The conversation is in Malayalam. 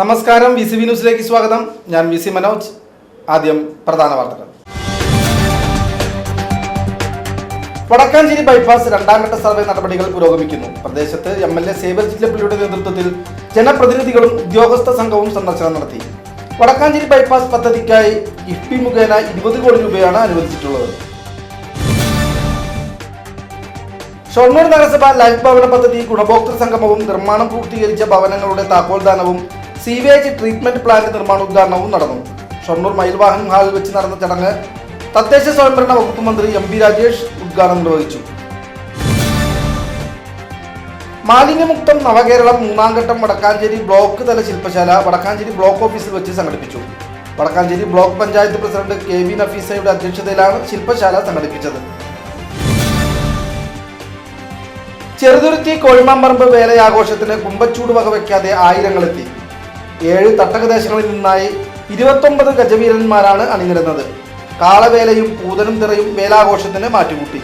നമസ്കാരം വി സി വി ന്യൂസിലേക്ക് സ്വാഗതം. ഞാൻ വി സി മനോജ്. ആദ്യം പ്രധാന വാർത്തകൾ. വടക്കാഞ്ചേരി ബൈപ്പാസ് രണ്ടാം ഘട്ട സർവേ നടപടികൾ പുരോഗമിക്കുന്നു. പ്രദേശത്ത് എം എൽ എ സേവർ ജില്ലപ്പള്ളിയുടെ നേതൃത്വത്തിൽ ജനപ്രതിനിധികളും ഉദ്യോഗസ്ഥ സംഘവും സന്ദർശനം നടത്തി. വടക്കാഞ്ചേരി ബൈപ്പാസ് പദ്ധതിക്കായി കിഫ്ബി മുഖേന ഇരുപത് കോടി രൂപയാണ് അനുവദിച്ചിട്ടുള്ളത്. ഷൊർണൂർ നഗരസഭ ലൈഫ് ഭവന പദ്ധതി ഗുണഭോക്തൃ സംഗമവും നിർമ്മാണം പൂർത്തീകരിച്ച ഭവനങ്ങളുടെ താക്കോൽദാനവും സീവേജ് ട്രീറ്റ്മെന്റ് പ്ലാന്റ് നിർമ്മാണ ഉദ്ഘാടനവും നടന്നു. ഷൊർണൂർ മയിൽവാഹൻ ഹാളിൽ വെച്ച് നടന്ന ചടങ്ങ് തദ്ദേശ സ്വയംഭരണ വകുപ്പ് മന്ത്രി എം രാജേഷ് ഉദ്ഘാടനം നിർവഹിച്ചു. മാലിന്യമുക്തം നവകേരളം മൂന്നാം ഘട്ടം വടക്കാഞ്ചേരി ബ്ലോക്ക് തല ശില്പശാല വടക്കാഞ്ചേരി ബ്ലോക്ക് ഓഫീസിൽ വെച്ച് സംഘടിപ്പിച്ചു. Vadakkanchery block panchayat president K V നഫീസയുടെ അധ്യക്ഷതയിലാണ് ശില്പശാല സംഘടിപ്പിച്ചത്. ചെറുതുരുത്തി കോഴിമാമ്പറമ്പ് വേലയാഘോഷത്തിന് കുമ്പച്ചൂട് വകവയ്ക്കാതെ ആയിരങ്ങളെത്തി. ഏഴ് തട്ടകദേശങ്ങളിൽ നിന്നായി ഇരുപത്തൊമ്പത് ഗജവീരന്മാരാണ് അണിനിരുന്നത്. കാളവേലയും പൂതനും തിറയും വേലാഘോഷത്തിന് മാറ്റുകൂട്ടി.